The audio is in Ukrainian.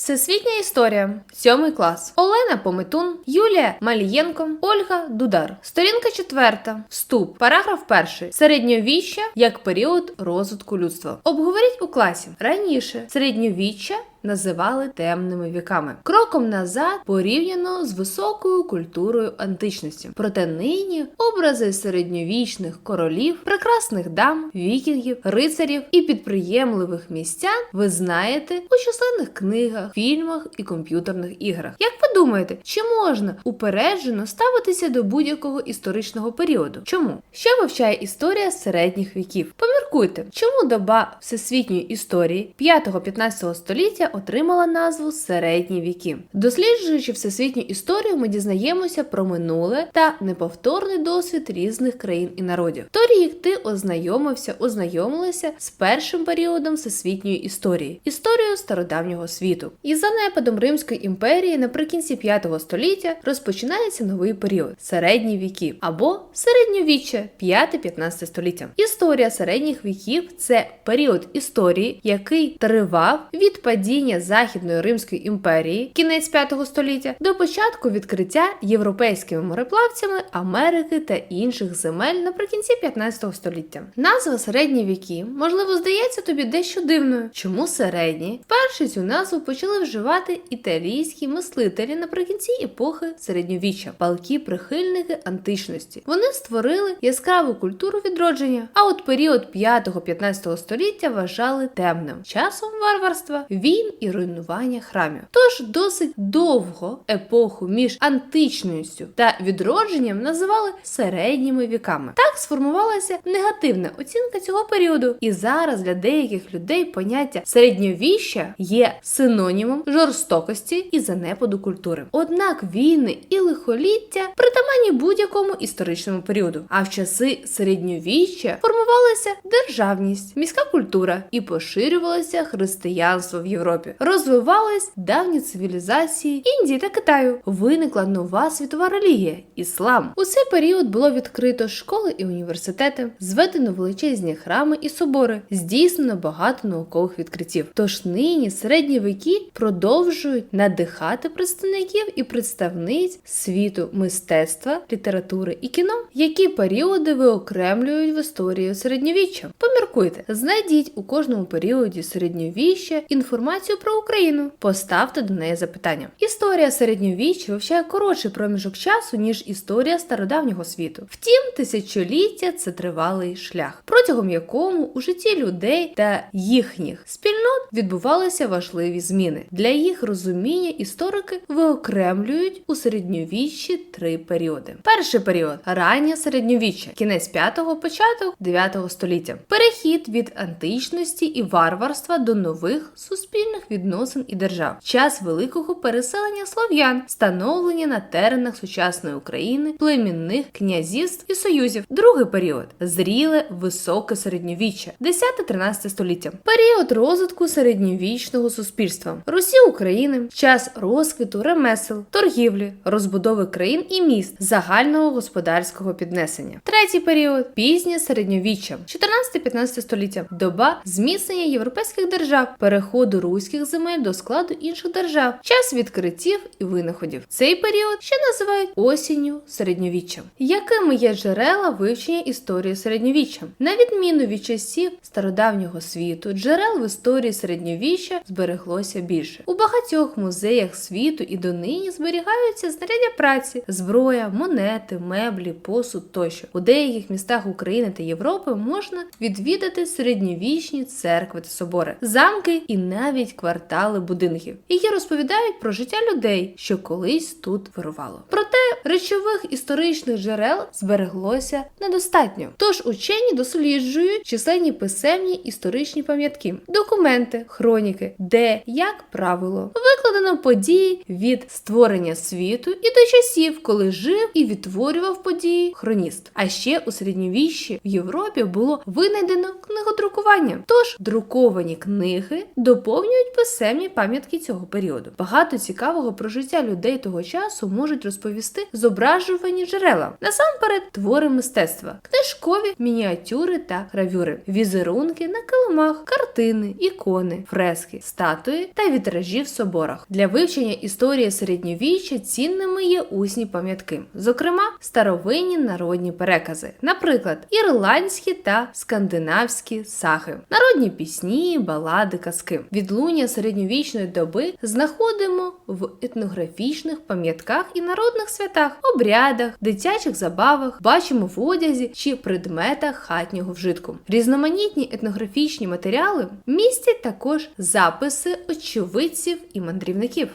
Всесвітня історія, сьомий клас. Олена Пометун, Юлія Малієнко, Ольга Дудар. Сторінка четверта. Вступ. Параграф перший. Середньовіччя як період розвитку людства. Обговоріть у класі. Раніше середньовіччя називали темними віками. Кроком назад порівняно з високою культурою античності. Проте нині образи середньовічних королів, прекрасних дам, вікінгів, рицарів і підприємливих містян ви знаєте у численних книгах, фільмах і комп'ютерних іграх. Як ви думаєте, чи можна упереджено ставитися до будь-якого історичного періоду? Чому? Що вивчає історія середніх віків? Поміркуйте, чому доба всесвітньої історії 5-15 століття отримала назву середні віки. Досліджуючи всесвітню історію, ми дізнаємося про минуле та неповторний досвід різних країн і народів. Торік ти ознайомився, ознайомилася з першим періодом всесвітньої історії історією стародавнього світу. Із занепадом Римської імперії наприкінці 5 століття розпочинається новий період середні віки або середньовіччя 5-15 століття. Історія середніх віків це період історії, який тривав від падіння Західної Римської імперії, кінець 5 століття, до початку відкриття європейськими мореплавцями Америки та інших земель наприкінці 15 століття. Назва середні віки, можливо, здається тобі дещо дивною. Чому середні? Вперше цю назву почали вживати італійські мислителі наприкінці епохи середньовіччя, палкі прихильники античності. Вони створили яскраву культуру відродження. А от період 5-15 століття вважали темним часом варварства, війн і руйнування храмів. Тож досить довго епоху між античністю та відродженням називали середніми віками. Так сформувалася негативна оцінка цього періоду, і зараз для деяких людей поняття середньовіща є синонімом жорстокості і занепаду культури. Однак війни і лихоліття притаманні будь-якому історичному періоду. А в часи середньовіччя формувалася державність, міська культура і поширювалося християнство в Європі. Розвивались давні цивілізації Індії та Китаю. Виникла нова світова релігія іслам. У цей період було відкрито школи і університети, зведено величезні храми і собори, здійснено багато наукових відкриттів. Тож нині середні віки продовжують надихати представників і представниць світу мистецтва, літератури і кіно. Які періоди виокремлюють в історії середньовіччя? Поміркуйте, знайдіть у кожному періоді середньовіччя інформацію про Україну. Поставте до неї запитання. Історія середньовіччя вивчає коротший проміжок часу, ніж історія стародавнього світу. Втім, тисячоліття це тривалий шлях, протягом якому у житті людей та їхніх спільнот відбувалися важливі зміни. Для їх розуміння історики виокремлюють у середньовіччі три періоди. Перший період раннє середньовіччя, кінець 5-го, початок 9-го століття. Перехід від античності і варварства до нових суспільних відносин і держав. Час великого переселення слов'ян, становлення на теренах сучасної України, племінних князівств і союзів. Другий період зріле високе середньовіччя, 10-13 століття. Період розвитку середньовічного суспільства. Русі України, час розквіту ремесел, торгівлі, розбудови країн і міст, загального господарського піднесення. Третій період пізнє середньовіччя, 14-15 століття. Доба зміцнення європейських держав, переходу руських земель до складу інших держав, час відкриттів і винаходів. Цей період ще називають осінню середньовіччя. Якими є джерела вивчення історії середньовіччя? На відміну від часів стародавнього світу, джерел в історії середньовіччя збереглося більше. У багатьох музеях світу і донині зберігаються знаряддя праці, зброя, монети, меблі, посуд тощо. У деяких містах України та Європи можна відвідати середньовічні церкви та собори, замки і навіть квартали будинків, які розповідають про життя людей, що колись тут вирувало. Проте речових історичних джерел збереглося недостатньо. Тож учені досліджують численні писемні історичні пам'ятки, документи, хроніки, де, як правило, викладено події від створення світу і до часів, коли жив і відтворював події хроніст. А ще у середньовіччі в Європі було винайдено книгодрукування. Тож друковані книги доповнюють писемні пам'ятки цього періоду. Багато цікавого про життя людей того часу можуть розповісти зображувані джерела. Насамперед, твори мистецтва, книжкові мініатюри та гравюри, візерунки на килимах, картини, ікони, фрески, статуї та вітражі в соборах. Для вивчення історії середньовіччя цінними є усні пам'ятки, зокрема старовинні народні перекази, наприклад, ірландські та скандинавські сахи, народні пісні, балади, казки. Відлуння середньовічної доби знаходимо в етнографічних пам'ятках і народних святах, обрядах, дитячих забавах, бачимо в одязі чи предметах хатнього вжитку. Різноманітні етнографічні матеріали містять також записи очевидців і мандрівників.